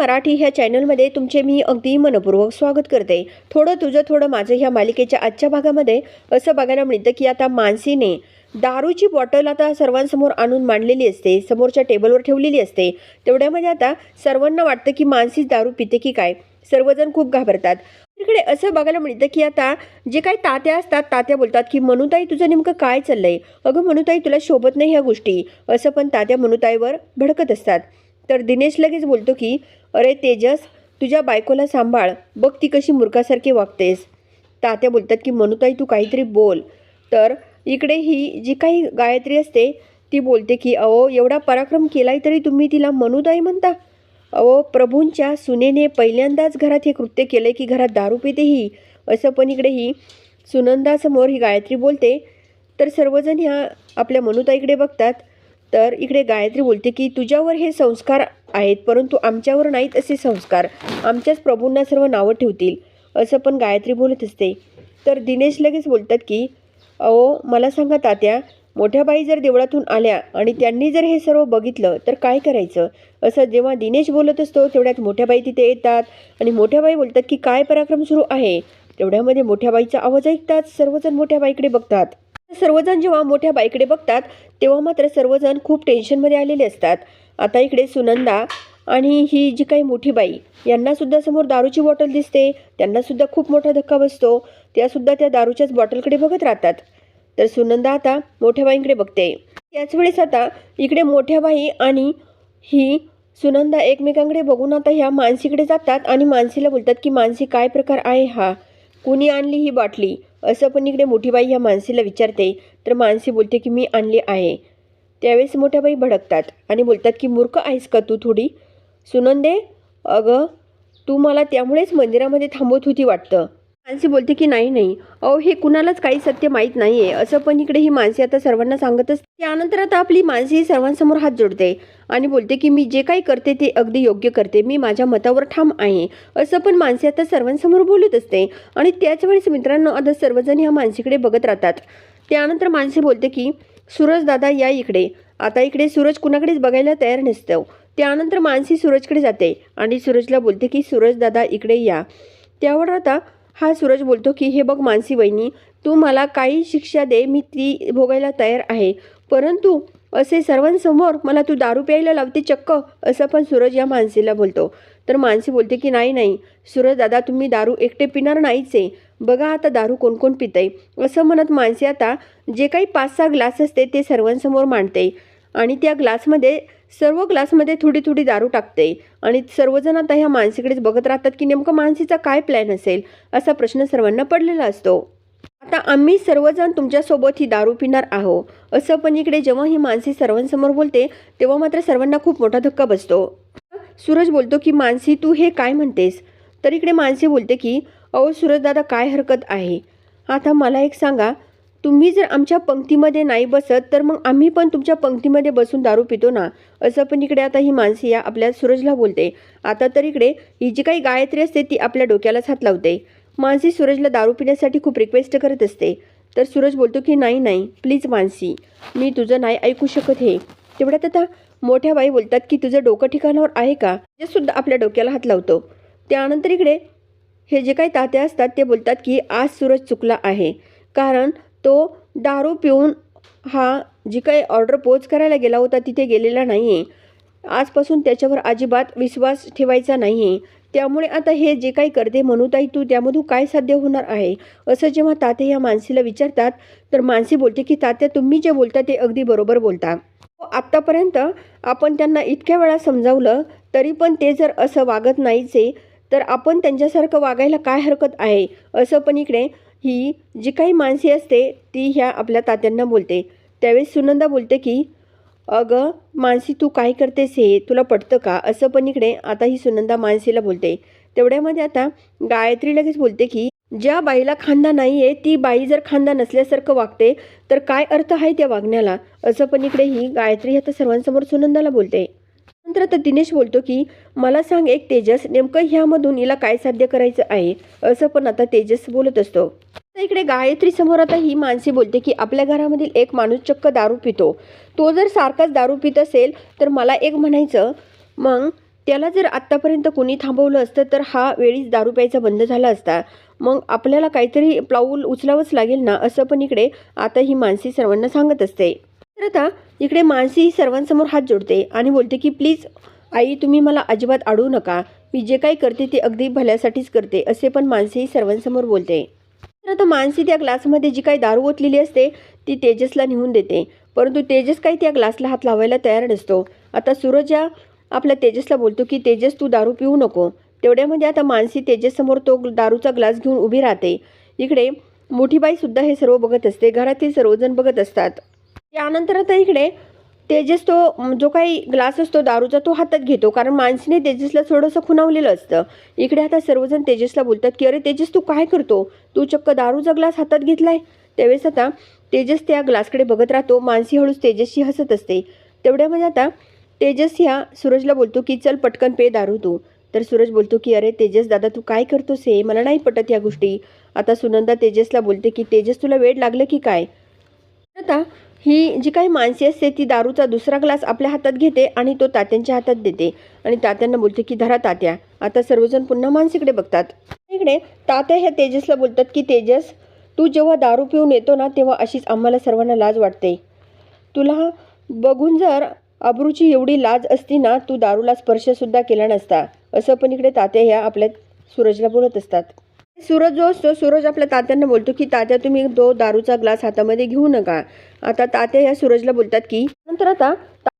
मराठी ह्या चॅनलमध्ये तुमचे मी अगदी मनपूर्वक स्वागत करते. थोडं तुझं थोडं माझं ह्या मालिकेच्या आजच्या भागामध्ये असं बघायला मिळतं की आता मानसीने दारूची बॉटल आता सर्वांसमोर आणून मांडलेली असते समोरच्या टेबलवर ठेवलेली असते. तेवढ्यामध्ये आता सर्वांना वाटतं की मानसी दारू पिते की काय? सर्वजण खूप घाबरतात. इकडे असं बघायला मिळतं की आता जे काही तात्या असतात तात्या बोलतात की मनुताई तुझं नेमकं काय चाललंय? अगं मनुताई तुला शोभत नाही ह्या गोष्टी. असं पण तात्या मनुताईवर भडकत असतात. तर दिनेश लगेच बोलतो की अरे तेजस तुझ्या बायकोला सांभाळ. बघ ती कशी मूर्खासारखी वागतेस. तात्या बोलतात की मनुताई तू काहीतरी बोल. तर इकडे ही जी काही गायत्री असते ती बोलते की अहो एवढा पराक्रम केलाय तरी तुम्ही तिला मनुताई म्हणता? अहो प्रभूंच्या सुनेने पहिल्यांदाच घरात हे कृत्य केलं की घरात दारू पितेही असं पण इकडे ही सुनंदासमोर ही गायत्री बोलते. तर सर्वजण ह्या आपल्या मनुताईकडे बघतात. तर इकडे गायत्री बोलते की तुझ्यावर हे संस्कार आहेत परंतु आमच्यावर नाहीत असे संस्कार. आमच्याच प्रभूंना सर्व नावं ठेवतील. असं पण गायत्री बोलत असते. तर दिनेश लगेच बोलतात की अहो मला सांगा तात्या मोठ्या बाई जर देवळातून आल्या आणि त्यांनी जर हे सर्व बघितलं तर काय करायचं? असं जेव्हा दिनेश बोलत असतो तेवढ्यात मोठ्या बाई तिथे येतात आणि मोठ्या बाई बोलतात की काय पराक्रम सुरू आहे? तेवढ्यामध्ये मोठ्या बाईचा आवाज ऐकतात सर्वजण मोठ्या बाईकडे बघतात. सर्वजण जेव्हा मोठ्या बाईकडे बघतात तेव्हा मात्र सर्वजण खूप टेन्शनमध्ये आलेले असतात. आता इकडे सुनंदा आणि ही जी काही मोठी बाई यांनासुद्धा समोर दारूची बॉटल दिसते. त्यांनासुद्धा खूप मोठा धक्का बसतो. त्यासुद्धा त्या दारूच्याच बॉटलकडे बघत राहतात. तर सुनंदा आता मोठ्या बाईंकडे बघते. त्याच वेळेस आता इकडे मोठ्या बाई आणि ही सुनंदा एकमेकांकडे बघून आता ह्या मानसीकडे जातात आणि मानसीला बोलतात की मानसी काय प्रकार आहे हा? कुणी आणली ही बाटली? असं पण इकडे मोठी बाई ह्या मानसीला विचारते. तर मानसी बोलते की मी आणली आहे. त्यावेळेस मोठ्या बाई भडकतात आणि बोलतात की मूर्ख आहेस का तू थोडी? सुनंदे अगं तू मला त्यामुळेच मंदिरामध्ये थांबवत होती वाटतं. मानसी बोलते की नाही नाही. अहो हे कुणालाच काही सत्य माहीत नाही आहे असं पण इकडे ही मानसी आता सर्वांना सांगतच त्यानंतर आता आपली मानसी सर्वांसमोर हात जोडते आणि बोलते की मी जे काही करते ते अगदी योग्य करते. मी माझ्या मतावर ठाम आहे. असं पण मानसी आता सर्वांसमोर बोलत असते आणि त्याच वेळेस मित्रांनो आता सर्वजण ह्या मानसीकडे बघत राहतात. त्यानंतर मानसी बोलते की सूरज दादा या इकडे. आता इकडे सूरज कुणाकडेच बघायला तयार नसतो. त्यानंतर मानसी सूरजकडे जाते आणि सूरजला बोलते की सूरज दादा इकडे या. त्यावर आता हा सूरज बोलतो की हे बघ मानसी वहिनी तू मला काही शिक्षा दे मी ती भोगायला तयार आहे. परंतु असे सर्वांसमोर मला तू दारू प्यायला लावते चक्क असं पण सूरज या मानसीला बोलतो. तर मानसी बोलते की नाही नाही सूरज दादा तुम्ही दारू एकटे पिणार नाहीच आहे. बघा आता दारू कोण कोण पितंय. असं म्हणत मानसी आता जे काही पाच सहा ग्लास असते ते सर्वांसमोर मांडते. आणि त्या ग्लासमध्ये सर्व ग्लासमध्ये थोडी थोडी दारू टाकते. आणि सर्वजण आता ह्या मानसीकडेच बघत राहतात की नेमकं मानसीचा काय प्लॅन असेल असा प्रश्न सर्वांना पडलेला असतो. आता आम्ही सर्वजण तुमच्यासोबत ही दारू पिणार आहो असं पण इकडे जेव्हा ही मानसी सर्वांसमोर बोलते तेव्हा मात्र सर्वांना खूप मोठा धक्का बसतो. सूरज बोलतो की मानसी तू हे काय म्हणतेस? तर इकडे मानसी बोलते की अहो सूरज दादा काय हरकत आहे? आता मला एक सांगा तुम्ही जर आमच्या पंक्तीमध्ये नाही बसत तर मग आम्ही पण तुमच्या पंक्तीमध्ये बसून दारू पितो ना? असं पण इकडे आता ही मानसी या आपल्या सूरजला बोलते. आता तर इकडे ही जी काही गायत्री असते ती आपल्या डोक्यालाच हात लावते. मानसी सूरजला दारू पिण्यासाठी खूप रिक्वेस्ट करत असते. तर सूरज बोलतो की नाही नाही प्लीज मानसी मी तुझं नाही ऐकू शकत हे. तेवढ्यात आता मोठ्या बाई बोलतात की तुझं डोकं ठिकाणावर आहे का? ते सुद्धा आपल्या डोक्याला हात लावतो. त्यानंतर इकडे हे जे काही तात्या असतात ते बोलतात की आज सूरज चुकला आहे. कारण तो दारू पिऊन हा जी काही ऑर्डर पोच करायला गेला होता तिथे गेलेला नाही आहे आजपासून त्याच्यावर अजिबात विश्वास ठेवायचा नाही आहे त्यामुळे आता हे जे काही करते म्हणूताई तू त्यामधून काय साध्य होणार आहे? असं जेव्हा ताते या मानसीला विचारतात तर मानसी बोलते की तात्या तुम्ही जे बोलता ते अगदी बरोबर बोलता. हो, आत्तापर्यंत आपण त्यांना इतक्या वेळा समजावलं तरी पण ते जर असं वागत नाहीचे तर आपण त्यांच्यासारखं वागायला काय हरकत आहे? असं पण इकडे ही जी काही माणसे असते ती ह्या आपल्या तात्यांना बोलते. त्यावेळेस सुनंदा बोलते की अगं मानसी तू काय करतेस हे? तुला पटतं का? असं पण इकडे आता ही सुनंदा मानसीला बोलते. तेवढ्यामध्ये आता गायत्री लगेच बोलते की ज्या बाईला खांदा नाही आहे ती बाई जर खांदा नसल्यासारखं वागते तर काय अर्थ आहे त्या वागण्याला? असं पण इकडे ही गायत्री आता सर्वांसमोर सुनंदाला बोलते. नंतर आता दिनेश बोलतो की मला सांग एक तेजस नेमकं ह्यामधून हिला काय साध्य करायचं आहे? असं पण आता तेजस बोलत असतो. आता इकडे गायत्री समोर आता ही माणसी बोलते की आपल्या घरामधील एक माणूस चक्क दारू पितो. तो जर सारखाच दारू पित असेल तर मला एक म्हणायचं मग त्याला जर आत्तापर्यंत कोणी थांबवलं असतं तर हा वेळीच दारू प्यायचा बंद झाला असता. मग आपल्याला काहीतरी पाऊल उचलावंच लागेल ना? असं पण इकडे आता ही मानसी सर्वांना सांगत असते. तर आता इकडे मानसी सर्वांसमोर हात जोडते आणि बोलते की प्लीज आई तुम्ही मला अजिबात अडवू नका. मी जे काही करते ते अगदी भल्यासाठीच करते असे पण मानसी सर्वांसमोर बोलते. तर आता मानसी त्या ग्लासमध्ये जी काही दारू ओतलेली असते ती तेजसला नेऊन देते. परंतु तेजस काही त्या ग्लासला हात लावायला तयार नसतो. आता सूरज या आपल्या तेजसला बोलतो की तेजस तू दारू पिऊ नको. तेवढ्यामध्ये आता मानसी तेजससमोर तो दारूचा ग्लास घेऊन उभी राहते. इकडे मोठीबाईसुद्धा हे सर्व बघत असते. घरातील सर्वजण बघत असतात. त्यानंतर आता इकडे तेजस तो जो काही ग्लास असतो दारूचा तो हातात घेतो. कारण मानसीने तेजसला थोडंसं खुणावलेलं असतं. इकडे आता सर्वजण तेजसला बोलतात की अरे तेजस तू काय करतो? तू चक्क दारूचा ग्लास हातात घेतलाय. त्यावेळेस आता तेजस त्या ग्लासकडे बघत राहतो. मानसी हळूच तेजसशी हसत असते. तेवढ्यामध्ये म्हणजे आता तेजस ह्या सूरजला बोलतो की चल पटकन पे दारू तू. तर सूरज बोलतो की अरे तेजस दादा तू काय करतोस हे? मला नाही पटत या गोष्टी. आता सुनंदा तेजसला बोलते की तेजस तुला वेळ लागलं की काय? आता ही जी काही माणसे असते ती दारूचा दुसरा ग्लास आपल्या हातात घेते आणि तो तात्यांच्या हातात देते. आणि तात्यांना बोलते की धरा तात्या आता सर्वजण पुन्हा मानसीकडे बघतात. इकडे तात्या ह्या तेजसला बोलतात की तेजस तू जेव्हा दारू पिऊन येतो ना तेव्हा अशीच आम्हाला सर्वांना लाज वाटते. तुला बघून जर अब्रूची एवढी लाज असती ना तू दारूला स्पर्शसुद्धा केला नसता. असं पण इकडे तात्या ह्या आपल्या सूरजला बोलत असतात. सूरज जो असतो सूरज आपल्या तात्यांना बोलतो की तात्या तुम्ही दो दारूचा ग्लास हातामध्ये घेऊ नका. आता तात्या या सूरजला बोलतात की नंतर आता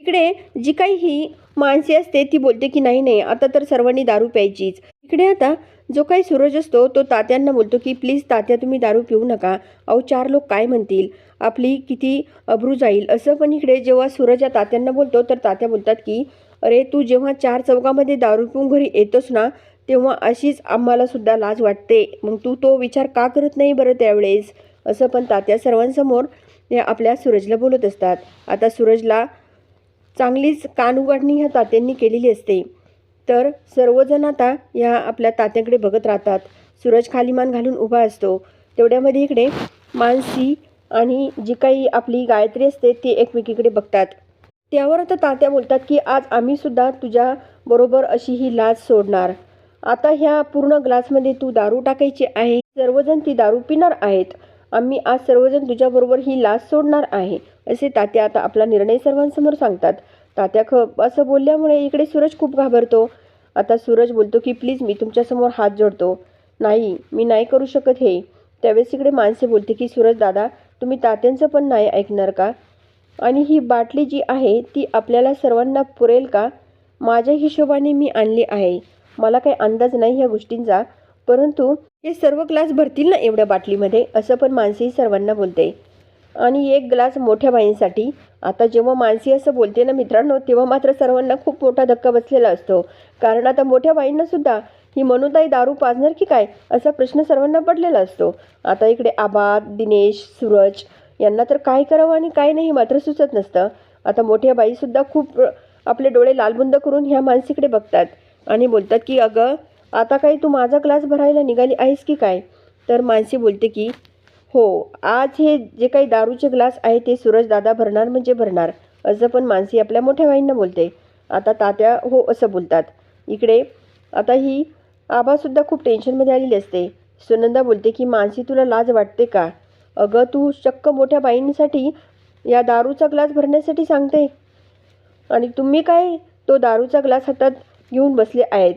इकडे जी काही ही माणसे असते ती बोलते की नाही नाही आता तर सर्वांनी दारू प्यायचीच. इकडे आता जो काही सूरज असतो तो तात्यांना बोलतो की प्लीज तात्या तुम्ही दारू पिऊ नका. अहो चार लोक काय म्हणतील? आपली किती अब्रू जाईल. असं पण इकडे जेव्हा सूरज या तात्यांना बोलतो तर तात्या बोलतात की अरे तू जेव्हा चार चौकामध्ये दारू पिऊन घरी येतोस ना तेव्हा अशीच आम्हाला सुद्धा लाज वाटते. मग तू तो विचार का करत नाही बरं त्यावेळेस? असं पण तात्या सर्वांसमोर आपल्या सूरजला बोलत असतात. आता सूरजला चांगलीच कान उघडणी ह्या तात्यांनी केलेली असते. तर सर्वजण आता ह्या आपल्या तात्यांकडे बघत राहतात. सूरज खाली मान घालून उभा असतो. तेवढ्यामध्ये इकडे मानसी आणि जी काही आपली गायत्री असते ती एकमेकीकडे बघतात. त्यावर आता तात्या बोलतात की आज आम्हीसुद्धा तुझ्याबरोबर तुझ्या बरोबर अशी ही लाज सोडणार. आता ह्या पूर्ण ग्लासमध्ये तू दारू टाकायची आहे. सर्वजण ती दारू पिणार आहेत. आम्ही आज सर्वजण तुझ्याबरोबर ही लाच सोडणार आहे असे तात्या आता आपला निर्णय सर्वांसमोर सांगतात. तात्या ख असं बोलल्यामुळे इकडे सूरज खूप घाबरतो. आता सूरज बोलतो की प्लीज मी तुमच्यासमोर हात जोडतो. नाही मी नाही करू शकत हे. त्यावेळेस इकडे माणसे बोलते की सूरज दादा तुम्ही तात्यांचं पण नाही ऐकणार का? आणि ही बाटली जी आहे ती आपल्याला सर्वांना पुरेल का? माझ्या हिशोबाने मी आणली आहे. मला काही अंदाज नाही ह्या गोष्टींचा. परंतु हे सर्व ग्लास भरतील ना एवढ्या बाटलीमध्ये? असं पण मानसी सर्वांना बोलते. आणि एक ग्लास मोठ्या बाईंसाठी. आता जेव्हा मानसी असं बोलते ना मित्रांनो तेव्हा मात्र सर्वांना खूप मोठा धक्का बसलेला असतो. कारण आता मोठ्या बाईंनासुद्धा ही मनुताई दारू पाजणार की काय? असा प्रश्न सर्वांना पडलेला असतो. आता इकडे आबाद दिनेश सूरज यांना तर काय करावं आणि काय नाही हे मात्र सुचत नसतं. आता मोठ्या बाईसुद्धा खूप आपले डोळे लालबुंद करून ह्या मानसीकडे बघतात. आणि बोलतात की अगं आता काही तू माझा ग्लास भरायला निघाली आहेस की काय? तर मानसी बोलते की हो आज हे जे काही दारूचे ग्लास आहे ते सूरज दादा भरणार म्हणजे भरणार असं पण मानसी आपल्या मोठ्या बाईंना बोलते. आता तात्या हो असं बोलतात. इकडे आता ही आबासुद्धा खूप टेन्शनमध्ये आलेली असते. सुनंदा बोलते की मानसी तुला लाज वाटते का? अगं तू चक्क मोठ्या बाईंसाठी या दारूचा ग्लास भरण्यासाठी सांगते. आणि तुम्ही काय तो दारूचा ग्लास हातात घेऊन बसले आहेत?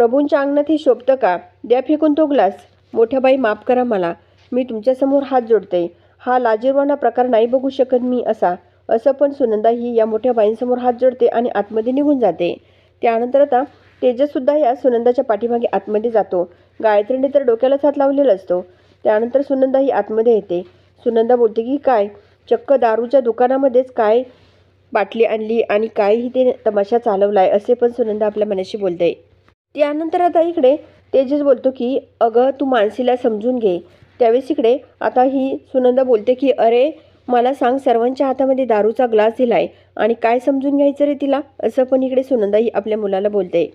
प्रभूंच्या अंगणात हे शोभतं का? द्या फेकून तो ग्लास. मोठ्या बाई माफ करा मला. मी तुमच्यासमोर हात जोडते. हा लाजीरवाना प्रकार नाही बघू शकत मी असा. असं पण सुनंदा ही या मोठ्या बाईंसमोर हात जोडते आणि आतमध्ये निघून जाते. त्यानंतर आता तेजससुद्धा या सुनंदाच्या पाठीमागे आतमध्ये जातो. गायत्रीने तर डोक्यालाच हात लावलेला असतो. त्यानंतर सुनंदा ही आतमध्ये येते. सुनंदा बोलते की काय? चक्क दारूच्या दुकानामध्येच काय बाटली आणली आणि कायही ते तमाशा चालवला आहे असे पण सुनंदा आपल्या मनाशी बोलते. त्यानंतर आता इकडे तेजस बोलतो की अगं तू मानसीला समजून घे. त्यावेळेस इकडे आता ही सुनंदा बोलते की अरे मला सांग सर्वांच्या हातामध्ये दारूचा ग्लास दिलाय आणि काय समजून घ्यायचं रे तिला? असं पण इकडे सुनंदा ही आपल्या मुलाला बोलते.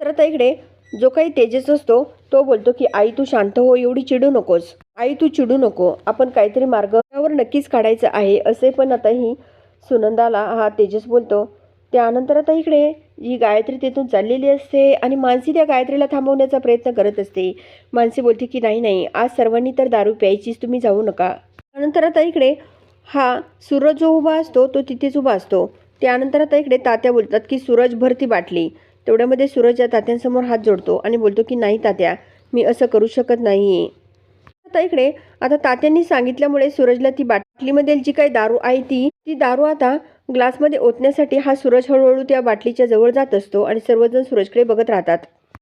तर आता इकडे जो काही तेजस असतो तो बोलतो की आई तू शांत हो एवढी चिडू नकोस. आई तू चिडू नको. आपण काहीतरी मार्गावर नक्कीच काढायचं आहे. असे पण आता ही सुनंदाला हा तेजस बोलतो. त्यानंतर आता इकडे जी गायत्री तिथून चाललेली असते आणि मानसी त्या गायत्रीला थांबवण्याचा प्रयत्न करत असते. मानसी बोलते की नाही नाही आज सर्वांनी तर दारू प्यायचीच तुम्ही जाऊ नका. त्यानंतर आता इकडे हा सूरज जो उभा असतो तो तिथेच उभा असतो. त्यानंतर आता इकडे तात्या बोलतात की सूरज भरती बाटली. तेवढ्यामध्ये सूरज या तात्यांसमोर हात जोडतो आणि बोलतो की नाही तात्या मी असं करू शकत नाही आता इकडे आता तात्यांनी सांगितल्यामुळे सूरजला ती बाटलीमधील जी काही दारू आहे ती ती दारू आता ग्लासमध्ये ओतण्यासाठी हा सूरज हळूहळू त्या बाटलीच्या जवळ जात असतो आणि सर्वजण सूरजकडे बघत राहतात.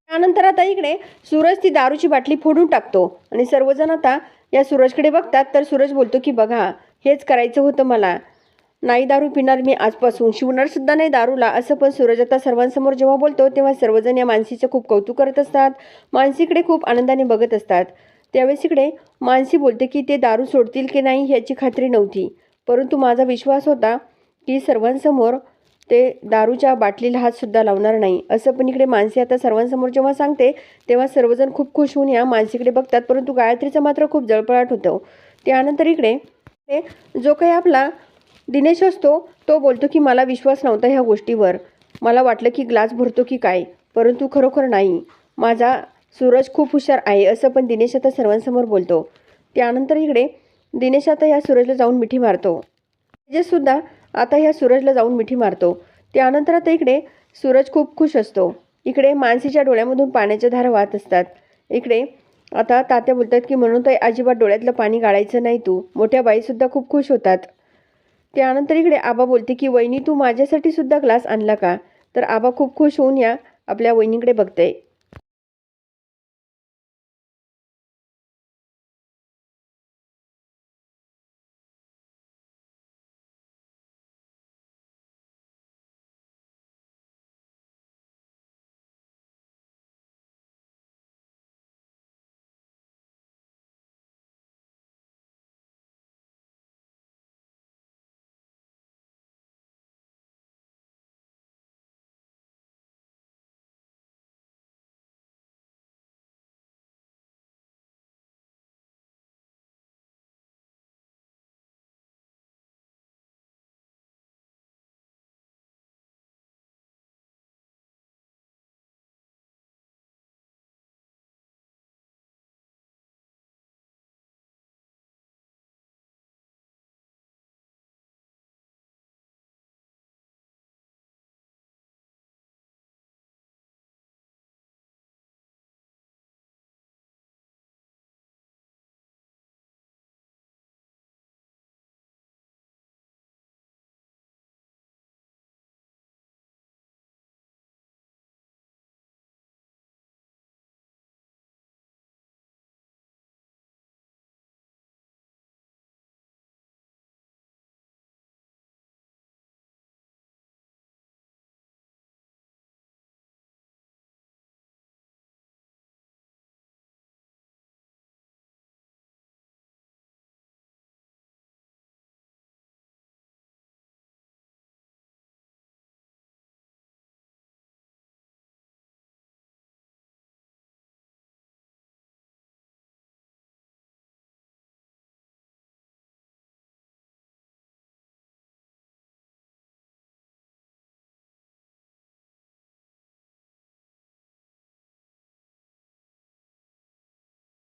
त्यानंतर आता इकडे सूरज ती दारूची बाटली फोडून टाकतो आणि सर्वजण आता या सूरजकडे बघतात तर सूरज बोलतो की बघा हेच करायचं होतं मला. नाही दारू पिणार मी आजपासून. शिवणार सुद्धा नाही दारूला. असं पण सूरज आता सर्वांसमोर जेव्हा बोलतो तेव्हा सर्वजण या मानसीचं खूप कौतुक करत असतात. मानसीकडे खूप आनंदाने बघत असतात. त्यावेळेस इकडे मानसी बोलते की ते दारू सोडतील की नाही याची खात्री नव्हती. परंतु माझा विश्वास होता की सर्वांसमोर ते दारूच्या बाटलीला हातसुद्धा लावणार नाही. असं पण इकडे मानसी आता सर्वांसमोर जेव्हा सांगते तेव्हा सर्वजण खूप खुश होऊन या मानसीकडे बघतात. परंतु गायत्रीचं मात्र खूप जळपळाट होतं. त्यानंतर इकडे जो काही आपला दिनेश असतो तो बोलतो की मला विश्वास नव्हता ह्या गोष्टीवर. मला वाटलं की ग्लास भरतो की काय? परंतु खरोखर नाही. माझा सूरज खूप हुशार आहे असं पण दिनेश आता सर्वांसमोर बोलतो. त्यानंतर इकडे दिनेश आता या सूरजला जाऊन मिठी मारतो. तेजससुद्धा आता ह्या सूरजला जाऊन मिठी मारतो. त्यानंतर आता इकडे सूरज खूप खुश असतो. इकडे मानसीच्या डोळ्यामधून पाण्याच्या धारा वाहत असतात. इकडे आता तात्या बोलतात की म्हणून तर अजिबात डोळ्यातलं पाणी गाळायचं नाही तू. मोठ्या बाईसुद्धा खूप खुश होतात. त्यानंतर इकडे आबा बोलते की वहिनी तू माझ्यासाठी सुद्धा ग्लास आणला का? तर आबा खूप खुश होऊन या आपल्या वहिनीकडे बघते.